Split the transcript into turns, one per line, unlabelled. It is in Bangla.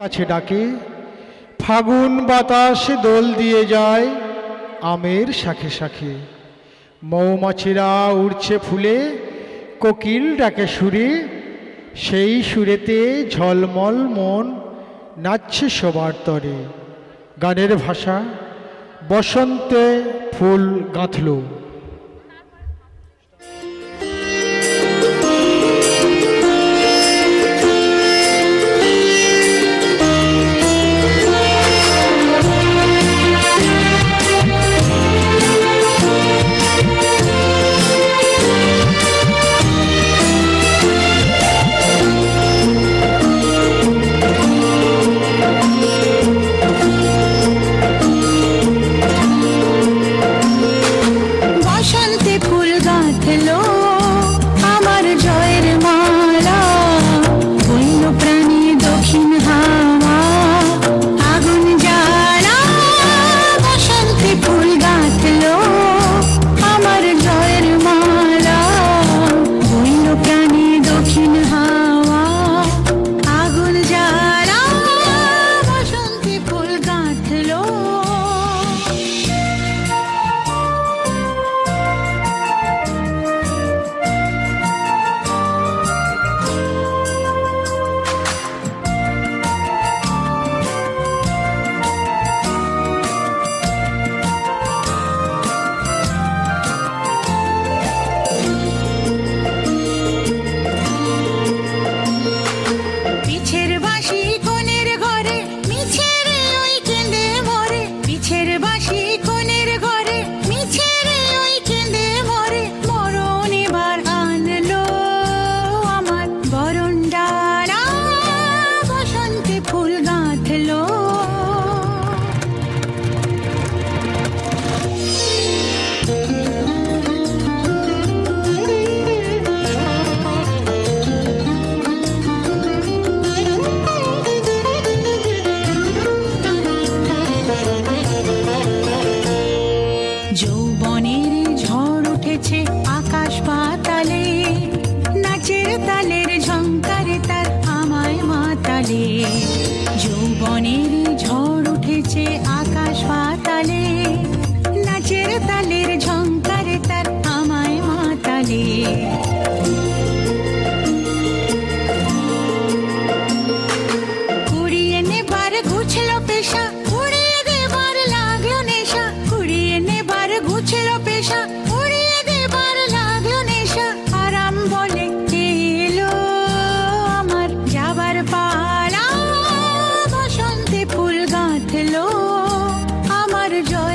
কাছে ডাকে, ফাগুন বাতাস দোল দিয়ে যায় আমের শাখে শাখে। মৌমাছিরা উড়ছে ফুলে, কোকিল ডাকে সুরে, সেই সুরেতে ঝলমল মন নাচছে সবার তরে। গানের ভাষা, বসন্তে ফুল গাঁথল।
Joe. এলো আমার জয়।